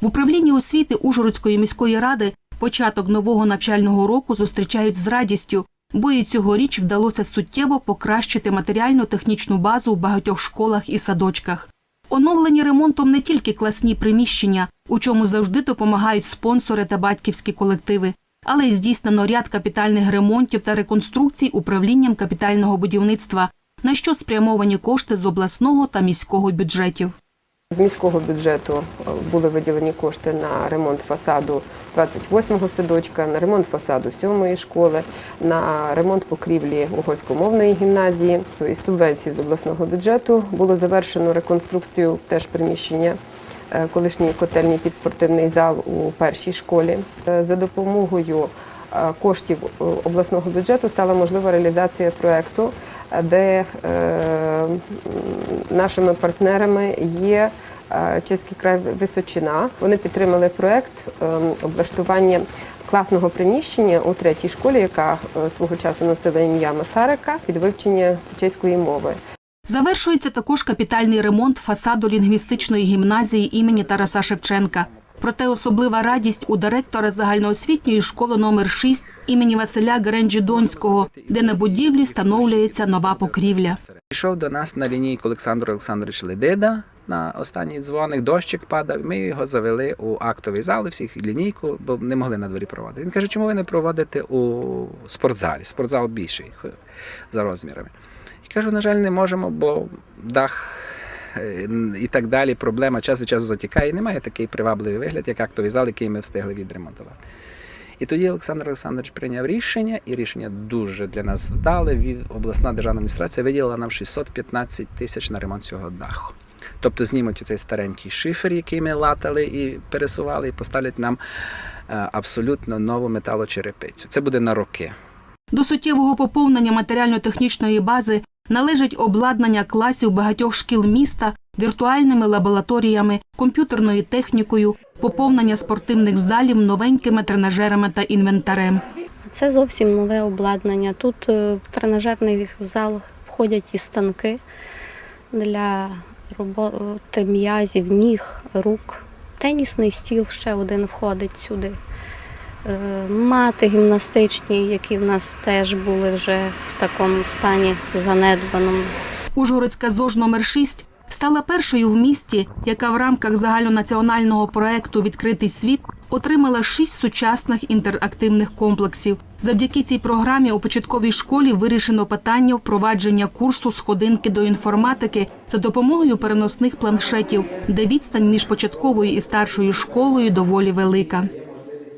В управлінні освіти Ужгородської міської ради початок нового навчального року зустрічають з радістю, бо і цьогоріч вдалося суттєво покращити матеріально-технічну базу у багатьох школах і садочках. Оновлені ремонтом не тільки класні приміщення, у чому завжди допомагають спонсори та батьківські колективи, але й здійснено ряд капітальних ремонтів та реконструкцій управлінням капітального будівництва, на що спрямовані кошти з обласного та міського бюджетів. З міського бюджету е, були виділені кошти на ремонт фасаду 28-го садочка, на ремонт фасаду 7-ї школи, на ремонт покрівлі угорськомовної гімназії. Із субвенцій з обласного бюджету було завершено реконструкцію теж приміщення е, колишньої котельні під спортивний зал у першій школі. Е, За допомогою коштів обласного бюджету стала можлива реалізація проекту, е, де е, нашими партнерами є е, Чеський край Височина. Вони підтримали проект е, облаштування класного приміщення у третій школі, яка е, свого часу носила ім'я Масарика під вивчення чеської мови. Завершується також капітальний ремонт фасаду лінгвістичної гімназії імені Тараса Шевченка. Проте особлива радість у директора загальноосвітньої школи номер 6 імені Василя Геренджі Донського, де на будівлі встановлюється нова покрівля. Пішов до нас на лінійку Олександр Олександрович Ледида на останній дзвоник, дощик падав. Ми його завели у актовий зал, всіх лінійку, бо не могли на дворі проводити. Він каже, чому ви не проводите у спортзалі? Спортзал більший за розмірами. І кажу, на жаль, не можемо, бо дах і так далі. Проблема час від часу затікає. І немає такий привабливий вигляд, як актовий зал, який ми встигли відремонтувати. І тоді Олександр Олександрович прийняв рішення, і рішення дуже для нас вдале. Обласна державна адміністрація виділила нам 615 тисяч на ремонт цього даху. Тобто знімуть цей старенький шифер, який ми латали і пересували, і поставлять нам е, абсолютно нову металочерепицю. Це буде на роки. До суттєвого поповнення матеріально-технічної бази належить обладнання класів багатьох шкіл міста, віртуальними лабораторіями, комп'ютерною технікою, поповнення спортивних залів новенькими тренажерами та інвентарем. Це зовсім нове обладнання. Тут е, в тренажерний зал входять і станки для роботи м'язів, ніг, рук. Тенісний стіл ще один входить сюди. Е, Мати гімнастичні, які в нас теж були вже в такому стані занедбаному. Ужгородська ЗОЖ номер 6 стала першою в місті, яка в рамках загальнонаціонального проекту Відкритий світ отримала шість сучасних інтерактивних комплексів. Завдяки цій програмі у початковій школі вирішено питання впровадження курсу сходинки до інформатики за допомогою переносних планшетів, де відстань між початковою і старшою школою доволі велика.